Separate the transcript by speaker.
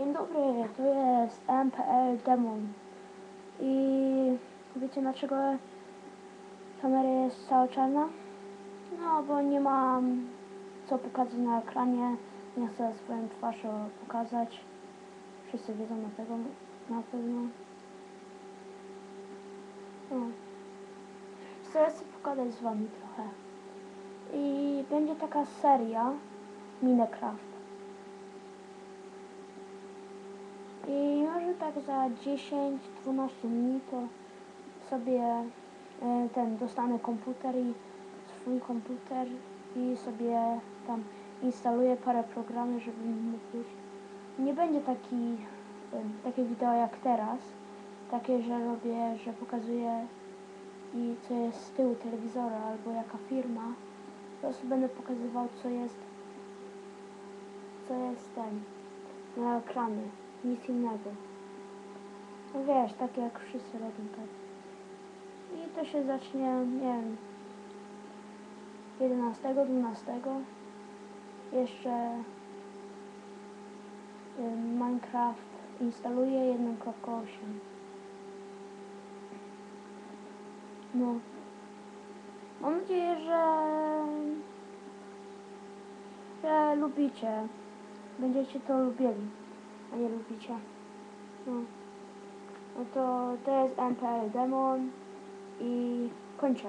Speaker 1: Dzień dobry, to jest MPL Demon. I wiecie dlaczego kamera jest cała czarna? No, bo nie mam co pokazać na ekranie. Nie chcę swoją twarz pokazać. Wszyscy wiedzą na tego na pewno. No. Chcę sobie pogadać z wami trochę. I będzie taka seria Minecraft. I może tak za 10-12 minut to sobie e, ten dostanę komputer i swój komputer i sobie tam instaluję parę programów, żeby mógł być. Nie będzie taki, em, takie wideo jak teraz, takie, że robię, że pokazuję i co jest z tyłu telewizora albo jaka firma. Po prostu będę pokazywał co jest co jest ten na ekranie. Nic innego. No wiesz, tak jak wszyscy robią tak. I to się zacznie, nie wiem, 11, 12. Jeszcze Minecraft instaluje 1.8. No. Mam nadzieję, że że lubicie. Będziecie to lubili, a nie lubicie. No. No to to jest MPL Demon i kończę.